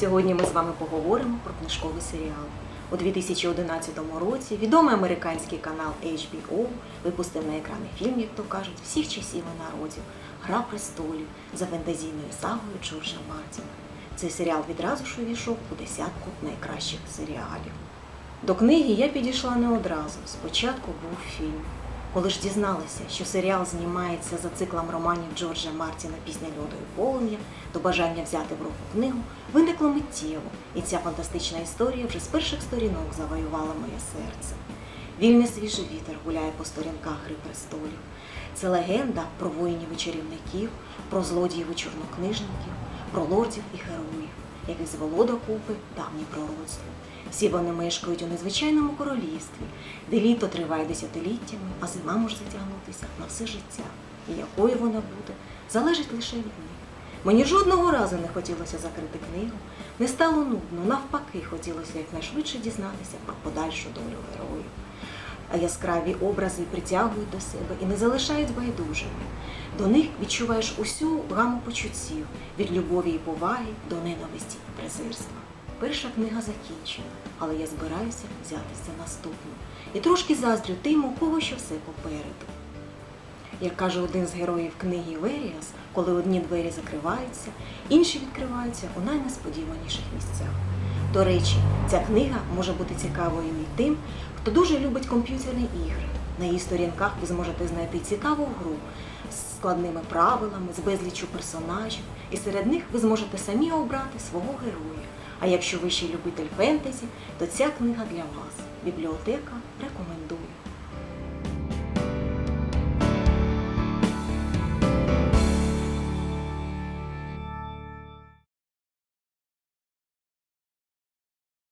Сьогодні ми з вами поговоримо про книжковий серіал. У 2011 році відомий американський канал HBO випустив на екрани фільм, як то кажуть, всіх часів і народів Гра престолів за фентезійною сагою Джорджа Мартіна. Цей серіал відразу ж увійшов у десятку найкращих серіалів. До книги я підійшла не одразу. Спочатку був фільм. Коли ж дізналася, що серіал знімається за циклом романів Джорджа Мартіна Пісня льоду і полум'я, то бажання взяти в руку книгу виникло миттєво, і ця фантастична історія вже з перших сторінок завоювала моє серце. Вільний свіжий вітер гуляє по сторінках Гри престолів. Це легенда про воїнів і чарівників, про злодіїв і чорнокнижників, про лордів і героїв, яких звело докупи давнє пророцтво. Всі вони мешкають у незвичайному королівстві, де літо триває десятиліттями, а зима може затягнутися на все життя. І якою вона буде, залежить лише від них. Мені жодного разу не хотілося закрити книгу, не стало нудно, навпаки, хотілося якнайшвидше дізнатися про подальшу долю героїв. А яскраві образи притягують до себе і не залишають байдужими. До них відчуваєш усю гаму почуттів від любові і поваги до ненависті і презирства. Перша книга закінчена, але я збираюся взятися наступну. І трошки заздрю тим, у кого ще все попереду. Як каже один з героїв книги Веріас, коли одні двері закриваються, інші відкриваються у найнесподіваніших місцях. До речі, ця книга може бути цікавою і тим, хто дуже любить комп'ютерні ігри. На її сторінках ви зможете знайти цікаву гру з складними правилами, з безліччю персонажів, і серед них ви зможете самі обрати свого героя. А якщо ви ще любитель фентезі, то ця книга для вас. Бібліотека рекомендую.